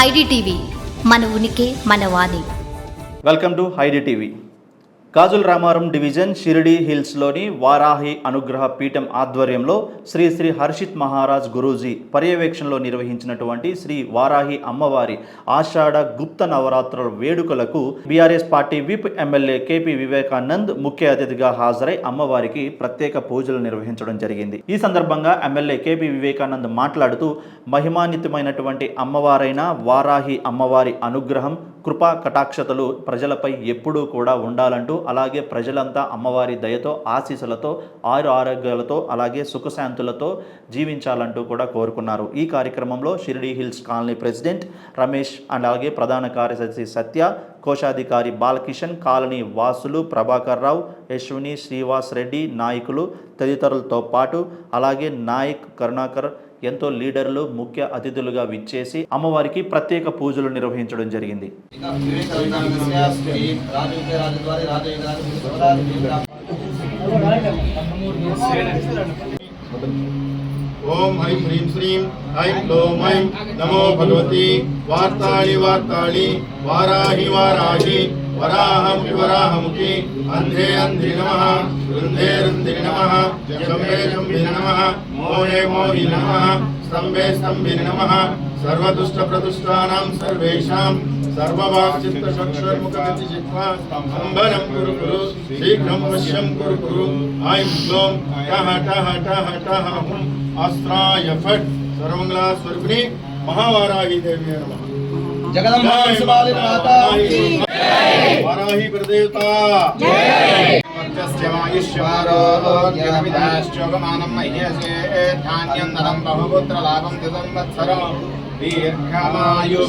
ID TV మన ఉనికి మన వాణి. Welcome to ID TV. Gajularamaram division Shirdi హిల్స్లోని Varahi అనుగ్రహ పీఠం ఆధ్వర్యంలో శ్రీ శ్రీ హర్షిత్ మహారాజ్ గురూజీ పర్యవేక్షణలో నిర్వహించినటువంటి శ్రీ వారాహి అమ్మవారి ఆషాఢ గుప్త నవరాత్రుల వేడుకలకు BRS party whip MLA KP Vivekanand ముఖ్య అతిథిగా హాజరై అమ్మవారికి ప్రత్యేక పూజలు నిర్వహించడం జరిగింది. ఈ సందర్భంగా ఎమ్మెల్యే కేపీ వివేకానంద్ మాట్లాడుతూ మహిమాన్వితమైనటువంటి అమ్మవారైన వారాహి అమ్మవారి అనుగ్రహం కృపా కటాక్షతలు ప్రజలపై ఎప్పుడూ కూడా ఉండాలంటూ అలాగే ప్రజలంతా అమ్మవారి దయతో ఆశీస్సులతో ఆరు ఆరోగ్యాలతో అలాగే సుఖశాంతులతో జీవించాలంటూ కూడా కోరుకున్నారు. ఈ కార్యక్రమంలో Shirdi hills colony president Ramesh and అలాగే ప్రధాన కార్యదర్శి సత్య కోశాధికారి బాలకిషన్ కాలనీ వాసులు ప్రభాకర్ రావు యశ్విని శ్రీవాస్ రెడ్డి నాయకులు తదితరులతో పాటు అలాగే నాయక్ కరుణాకర్ ఎంతో లీడర్లు ముఖ్య అతిథులుగా విచ్చేసి అమ్మవారికి ప్రత్యేక పూజలు నిర్వహించడం జరిగింది. ఓం ఐం హ్రీం శ్రీం ఐం క్లోం ఐం నమో భగవతి. వార్తాళి వార్తాళి వారాహి వారాహి వరాహముఖి వరాహముఖి అంధే అంధి నమ వృందే రుంది నమ జంబే జంబి నమ మోహే మోహి నమ స్తంభే స్తంభి నమ సర్వదుష్ట ప్రదుష్టానాం సర్వేషాం. సర్వవాక్ కురు కురు శీఘ్రం వశ్యం కురు కురు. ఐం క్లోం టహ టహ టహ టహ హుం. అస్త్రాయ ఫట్ సర్వమంగళ స్వరూపిణి మహావారాహి దేవి నమః జగదంబా శివాలి మాతా కీ వారాహి ప్రదేవత ోగ్యమిదాశ్చోగమానం మహ్యసే ధాన్యం నరం బహుపుత్ర లాభం సంవత్సరం దీర్ఘమాయు